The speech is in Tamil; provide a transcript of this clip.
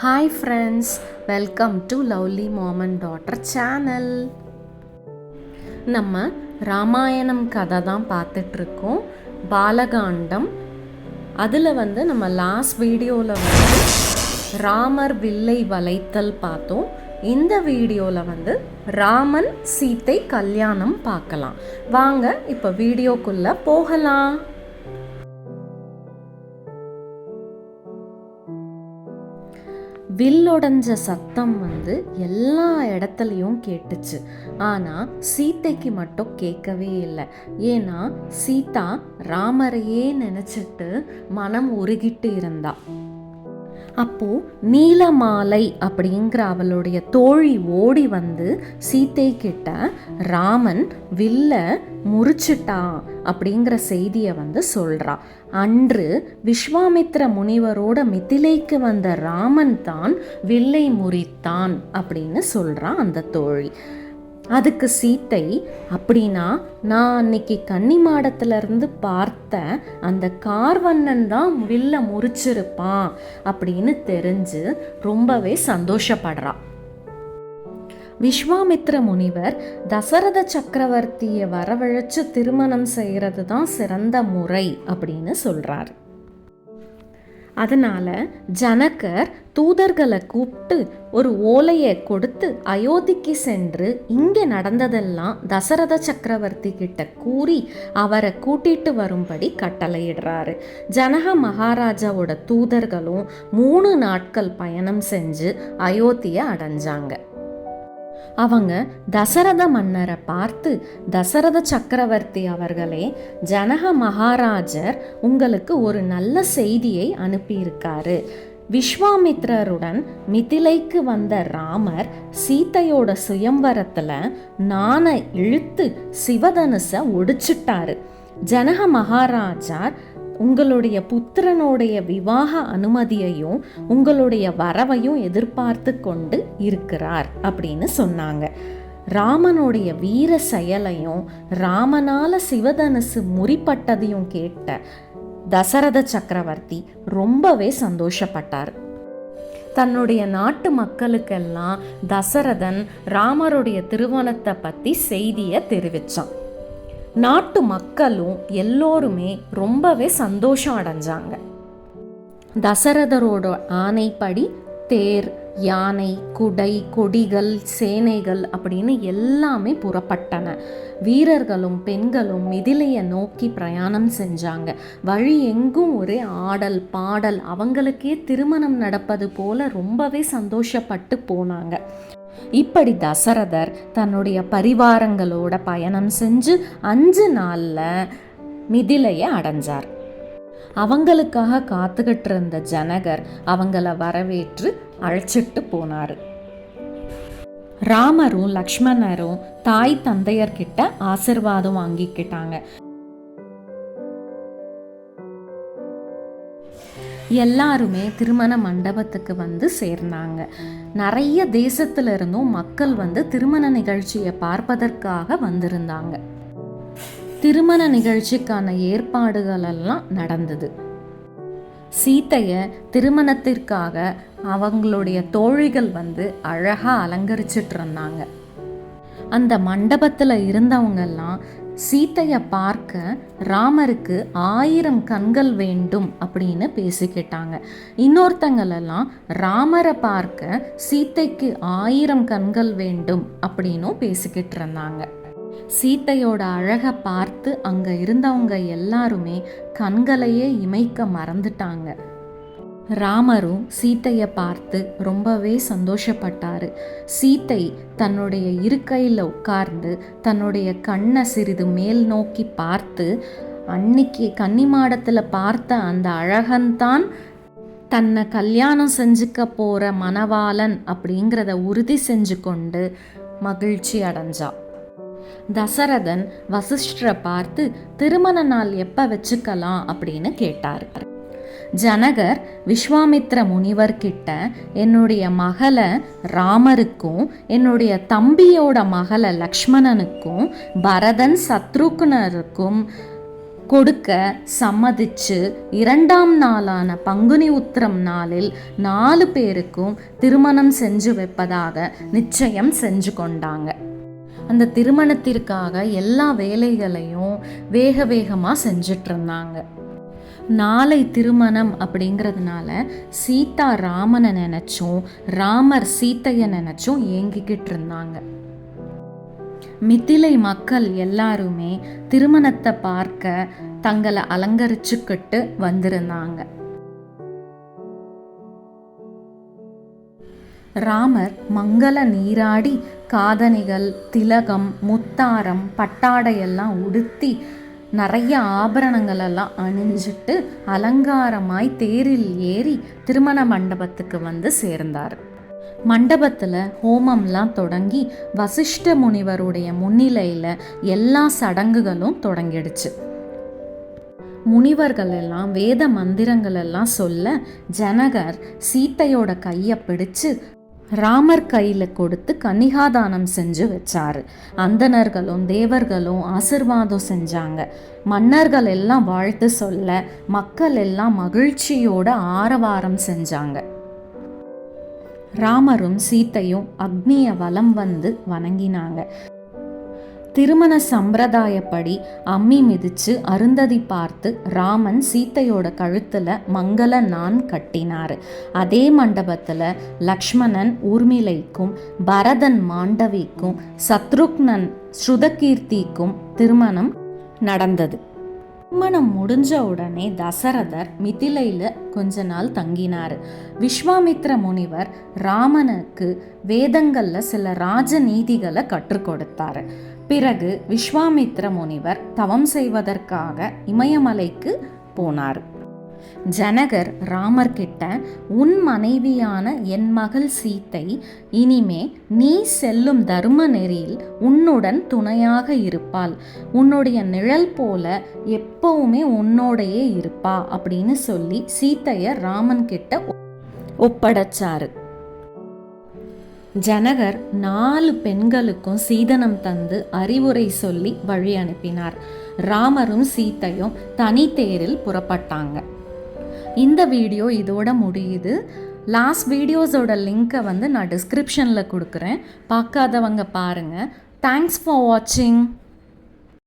Hi friends welcome to lovely mom and daughter channel நம்ம ராமாயணம் கதை தான் பார்த்துட்ருக்கோம். பாலகாண்டம். அதில் வந்து நம்ம லாஸ்ட் வீடியோவில் வந்து ராமர் வில்லை வளைத்தல் பார்த்தோம். இந்த வீடியோவில் வந்து ராமன் சீத்தை கல்யாணம் பார்க்கலாம். வாங்க இப்போ வீடியோக்குள்ளே போகலாம். வில்லொடைஞ்ச சத்தம் வந்து எல்லா இடத்துலையும் கேட்டுச்சு. ஆனால் சீத்தைக்கு மட்டும் கேட்கவே இல்லை. ஏன்னா சீதா ராமரையே நினச்சிட்டு மனம் உருகிட்டு இருந்தாள் அப்போ நீலமாலை அப்படிங்கிற அவளுடைய தோழி ஓடி வந்து சீத்தை கிட்ட ராமன் வில்ல முறிச்சிட்டான் அப்படிங்கிற செய்தியை வந்து சொல்றா. அன்று விஸ்வாமித்ர முனிவரோட மிதிலைக்கு வந்த ராமன் தான் வில்லை முறித்தான் அப்படின்னு சொல்றான் அந்த தோழி. அதுக்கு சீத்தை அப்படின்னா நான் அன்னைக்கு கன்னி மாடத்துலேருந்து பார்த்த அந்த கார்வண்ணன் தான் வில்ல முறிச்சிருப்பான் அப்படின்னு தெரிஞ்சு ரொம்பவே சந்தோஷப்படுறா. விஸ்வாமித்ர முனிவர் தசரத சக்கரவர்த்தியை வரவழைச்சு திருமணம் செய்கிறது தான் சிறந்த முறை அப்படின்னு சொல்கிறாரு அதனால் ஜனகர் தூதர்களை கூப்பிட்டு ஒரு ஓலையை கொடுத்து அயோத்திக்கு சென்று இங்கே நடந்ததெல்லாம் தசரத சக்கரவர்த்தி கிட்ட கூறி அவரை கூட்டிட்டு வரும்படி கட்டளையிடுறாரு. ஜனக மகாராஜாவோட தூதர்களும் மூணு நாட்கள் பயணம் செஞ்சு அயோத்தியை அடைஞ்சாங்க. அவங்க தசரத மன்னரை பார்த்து தசரத சக்கரவர்த்தி அவர்களே ஜனக மகாராஜர் உங்களுக்கு ஒரு நல்ல செய்தியை அனுப்பியிருக்காரு. விஸ்வாமித்ரருடன் மிதிலைக்கு வந்த ராமர் சீத்தையோட சுயம்பரத்தில் நானை இழுத்து சிவதனுசை ஒடிச்சிட்டாரு. ஜனக மகாராஜார் உங்களுடைய புத்திரனுடைய விவாக அனுமதியையும் உங்களுடைய வரவையும் எதிர்பார்த்து கொண்டு இருக்கிறார் அப்படின்னு சொன்னாங்க. ராமனுடைய வீர செயலையும் ராமனால சிவதனுசு முறிப்பட்டதையும் கேட்ட தசரத சக்கரவர்த்தி ரொம்பவே சந்தோஷப்பட்டார். தன்னுடைய நாட்டு மக்களுக்கெல்லாம் தசரதன் ராமருடைய திருமணத்தை பற்றி செய்தியை தெரிவித்தான் நாட்டு மக்களும் எல்லோருமே ரொம்பவே சந்தோஷம் அடைஞ்சாங்க. தசரதரோட ஆணைப்படி தேர் யானை குடை கொடிகள் சேனைகள் அப்படின்னு எல்லாமே புறப்பட்டன. வீரர்களும் பெண்களும் மிதிலையை நோக்கி பிரயாணம் செஞ்சாங்க. வழி எங்கும் ஒரே ஆடல் பாடல் அவங்களுக்கே திருமணம் நடப்பது போல ரொம்பவே சந்தோஷப்பட்டு போனாங்க. இப்படி தசரதர் தன்னுடைய பரிவாரங்களோட பயணம் செஞ்சு அஞ்சு நாளில் மிதிலையை அடைஞ்சார். அவங்களுக்காக காத்துக்கிட்டு இருந்த ஜனகர் அவங்கள வரவேற்று அழைச்சிட்டு போனார். ராமரும் லக்ஷ்மணரும் தாய் தந்தையர்கிட்ட ஆசிர்வாதம் வாங்கிக்கிட்டாங்க. எல்லாருமே திருமண மண்டபத்துக்கு வந்து சேர்ந்தாங்க. நிறைய தேசத்துல இருந்தும் மக்கள் வந்து திருமண நிகழ்ச்சியை பார்ப்பதற்காக வந்திருந்தாங்க. திருமண நிகழ்ச்சிக்கான ஏற்பாடுகள் எல்லாம் நடந்தது. சீத்தைய திருமணத்திற்காக அவங்களுடைய தோழிகள் வந்து அழகா அலங்கரிச்சிட்டு இருந்தாங்க. அந்த மண்டபத்தில் இருந்தவங்கெல்லாம் சீத்தையை பார்க்க ராமருக்கு ஆயிரம் கண்கள் வேண்டும் அப்படின்னு பேசிக்கிட்டாங்க. இன்னொருத்தங்களெல்லாம் ராமரை பார்க்க சீத்தைக்கு ஆயிரம் கண்கள் வேண்டும் அப்படின்னும் பேசிக்கிட்டு இருந்தாங்க சீத்தையோட அழகை பார்த்து அங்கே இருந்தவங்க எல்லாருமே கண்களையே இமைக்க மறந்துட்டாங்க. ராமரும் சீத்தையை பார்த்து ரொம்பவே சந்தோஷப்பட்டாரு. சீத்தை தன்னுடைய இருக்கையில் உட்கார்ந்து தன்னுடைய கண்ணை சிறிது மேல் நோக்கி பார்த்து அன்னைக்கு கன்னிமாடத்தில் பார்த்த அந்த அழகன்தான் தன்னை கல்யாணம் செஞ்சுக்க போகிற மணவாளன் அப்படிங்கிறத உறுதி செஞ்சு கொண்டு மகிழ்ச்சி அடைஞ்சா. தசரதன் வசிஷ்டரை பார்த்து திருமண நாள் எப்போ வச்சுக்கலாம்? அப்படின்னு கேட்டார். ஜனகர் விஸ்வாமித்ர முனிவர் கிட்ட என்னுடைய மகளை ராமருக்கும் என்னுடைய தம்பியோட மகளை லக்ஷ்மணனுக்கும் பரதன் சத்ருக்னருக்கும் கொடுக்க சம்மதிச்சு இரண்டாம் நாளான பங்குனி உத்திரம் நாளில் நாலு பேருக்கும் திருமணம் செஞ்சு வைப்பதாக நிச்சயம் செஞ்சு கொண்டாங்க. அந்த திருமணத்திற்காக எல்லா வேலைகளையும் வேக வேகமாக செஞ்சிட்ருந்தாங்க இருந்தாங்க. நாளை திருமணம் அப்படிங்கிறதுனால சீதா ராமனை நினச்சும் ராமர் சீத்தையை நினச்சும் ஏங்கிக்கிட்டு இருந்தாங்க. மிதிலை மக்கள் எல்லாருமே திருமணத்தை பார்க்க தங்களை அலங்கரிச்சுக்கிட்டு வந்திருந்தாங்க. ராமர் மங்கள நீராடி காதணிகள் திலகம் முத்தாரம் பட்டாடையெல்லாம் உடுத்தி நிறைய ஆபரணங்கள் எல்லாம் அணிஞ்சிட்டு அலங்காரமாய் தேரில் ஏறி திருமண மண்டபத்துக்கு வந்து சேர்ந்தார். மண்டபத்தில் ஹோமம்லாம் தொடங்கி வசிஷ்ட முனிவருடைய முன்னிலையில் எல்லா சடங்குகளும் தொடங்கிடுச்சு. முனிவர்கள் எல்லாம் வேத மந்திரங்கள் எல்லாம் சொல்ல ஜனகர் சீத்தையோட கையை பிடிச்சு ராமர் கையில் கொடுத்து கன்னிகாதானம் செஞ்சு வச்சாரு. அந்தனர்களும் தேவர்களும் ஆசிர்வாதம் செஞ்சாங்க. மன்னர்கள் எல்லாம் வாழ்த்து சொல்ல மக்கள் எல்லாம் மகிழ்ச்சியோட ஆரவாரம் செஞ்சாங்க. ராமரும் சீத்தையும் அக்னியை வலம் வந்து வணங்கினாங்க. திருமண சம்பிரதாயப்படி அம்மி மிதிச்சு அருந்ததி பார்த்து ராமன் சீத்தையோட கழுத்தில் மங்கள நான் கட்டினார். அதே மண்டபத்தில் லக்ஷ்மணன் ஊர்மிளைக்கும் பரதன் மாண்டவிக்கும் சத்ருக்னன் ஸ்ருதகீர்த்திக்கும் திருமணம் நடந்தது. திருமணம் முடிஞ்ச உடனே தசரதர் மிதிலையில் கொஞ்ச நாள் தங்கினார். விஸ்வாமித்ர முனிவர் ராமனுக்கு வேதங்களில் சில ராஜ நீதிகளை கற்றுக் கொடுத்தாரு. பிறகு விஸ்வாமித்ர முனிவர் தவம் செய்வதற்காக இமயமலைக்கு போனார். ஜனகர் ராமர் கிட்ட உன் மனைவியான என் மகள் சீத்தை இனிமே நீ செல்லும் தர்ம நெறியில் உன்னுடன் துணையாக இருப்பாள். உன்னுடைய நிழல் போல எப்பவுமே உன்னோடையே இருப்பா அப்படின்னு சொல்லி சீத்தைய ராமன் கிட்ட ஒப்படைச்சாரு. ஜனகர் நாலு பெண்களுக்கும் சீதனம் தந்து அறிவுரை சொல்லி வழி அனுப்பினார். ராமரும் சீத்தையும் தனித்தேரில் புறப்பட்டாங்க. இந்த வீடியோ இதோட முடியுது. லாஸ்ட் வீடியோஸோட லிங்க்கை வந்து நான் டிஸ்கிரிப்ஷனில் கொடுக்குறேன். பார்க்காதவங்க பாருங்கள் தேங்க்ஸ் ஃபார் வாட்சிங்